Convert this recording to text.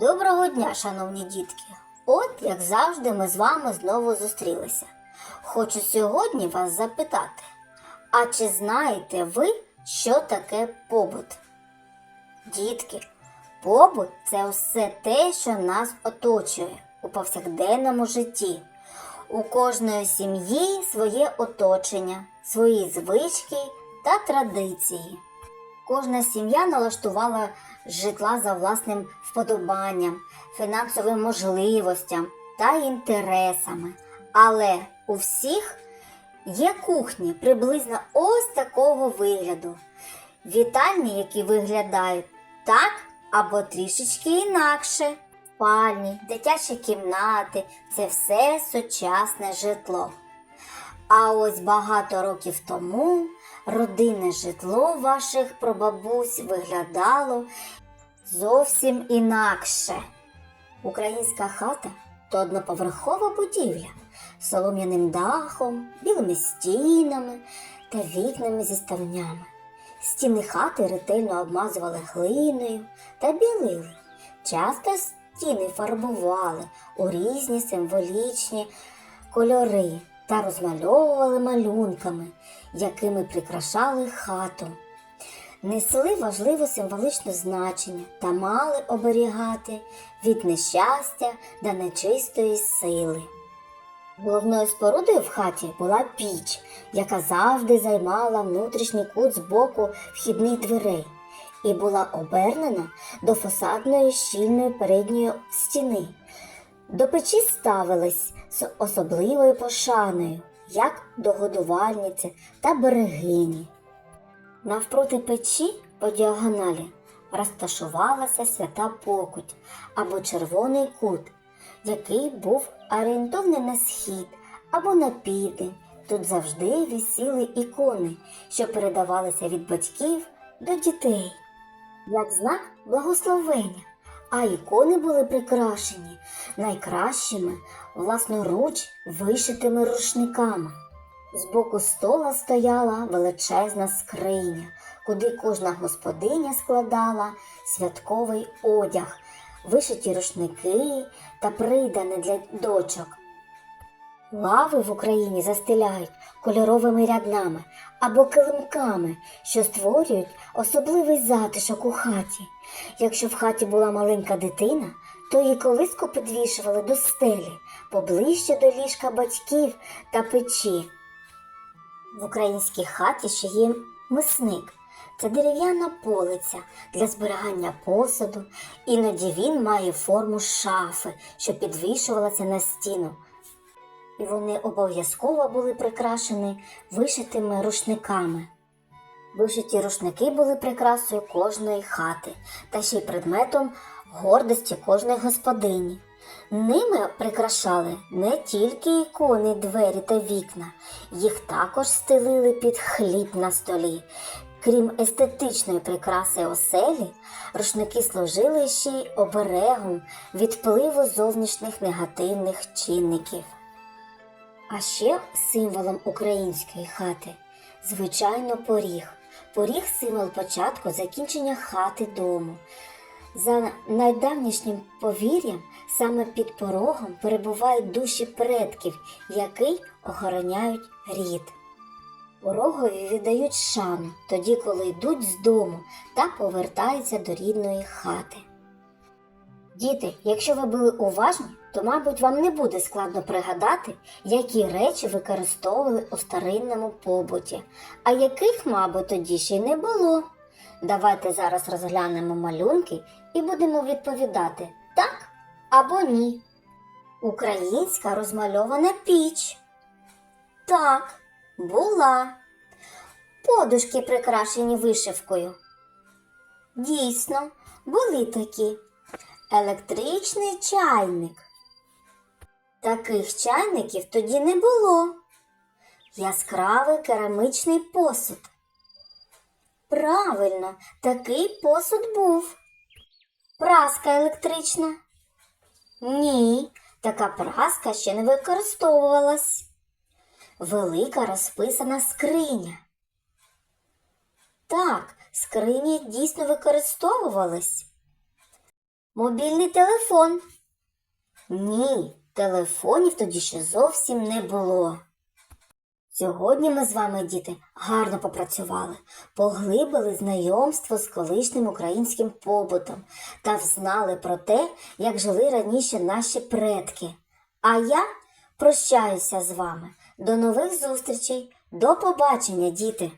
Доброго дня, шановні дітки! От, як завжди, ми з вами знову зустрілися. Хочу сьогодні вас запитати: а чи знаєте ви, що таке побут? Дітки, побут це все те, що нас оточує у повсякденному житті. У кожної сім'ї своє оточення, свої звички та традиції. Кожна сім'я налаштувала житла за власним вподобанням, фінансовим можливостям та інтересами. Але у всіх є кухні приблизно ось такого вигляду. Вітальні, які виглядають так або трішечки інакше. Спальні, дитячі кімнати це все сучасне житло. А ось багато років тому родинне житло ваших прабабусь виглядало зовсім інакше. Українська хата то одноповерхова будівля з солом'яним дахом, білими стінами та вікнами зі ставнями. Стіни хати ретельно обмазували глиною та білили. Часто стіни фарбували у різні символічні кольори та розмальовували малюнками, якими прикрашали хату. Несли важливе символичне значення та мали оберігати від нещастя та нечистої сили. Головною спорудою в хаті була піч, яка завжди займала внутрішній кут з боку вхідних дверей і була обернена до фасадної щільної передньої стіни. До печі ставились з особливою пошаною, як до годувальниці та берегині. Навпроти печі по діагоналі розташувалася свята покуть або червоний кут, який був орієнтовний на схід або на південь. Тут завжди висіли ікони, що передавалися від батьків до дітей, як знак благословення. А ікони були прикрашені найкращими власноруч вишитими рушниками. З боку стола стояла величезна скриня, куди кожна господиня складала святковий одяг, вишиті рушники та придане для дочок. Лави в Україні застеляють кольоровими ряднами або килимками, що створюють особливий затишок у хаті. Якщо в хаті була маленька дитина, то її колиску підвішували до стелі поближче до ліжка батьків та печі. В українській хаті ще є мисник. Це дерев'яна полиця для зберігання посуду. Іноді він має форму шафи, що підвішувалася на стіну. І вони обов'язково були прикрашені вишитими рушниками. Вишиті рушники були прикрасою кожної хати та ще й предметом гордості кожної господині. Ними прикрашали не тільки ікони, двері та вікна, їх також стелили під хліб на столі. Крім естетичної прикраси оселі, рушники служили ще й оберегом від впливу зовнішніх негативних чинників. А ще символом української хати звичайно поріг. Поріг символ початку закінчення хати дому. За найдавнішнім повір'ям, саме під порогом перебувають душі предків, які охороняють рід. Порогові віддають шану тоді, коли йдуть з дому та повертаються до рідної хати. Діти, якщо ви були уважні, то, мабуть, вам не буде складно пригадати, які речі використовували у старинному побуті, а яких, мабуть, тоді ще й не було. Давайте зараз розглянемо малюнки і будемо відповідати так або ні. Українська розмальована піч. Так, була. Подушки прикрашені вишивкою. Дійсно, були такі. Електричний чайник. Таких чайників тоді не було. Яскравий керамичний посуд. Правильно, такий посуд був. Праска електрична. Ні, така праска ще не використовувалась. Велика розписана скриня. Так, скрині дійсно використовувались. Мобільний телефон. Ні, телефонів тоді ще зовсім не було. Сьогодні ми з вами, діти, гарно попрацювали, поглибили знайомство з колишнім українським побутом та взнали про те, як жили раніше наші предки. А я прощаюся з вами. До нових зустрічей. До побачення, діти!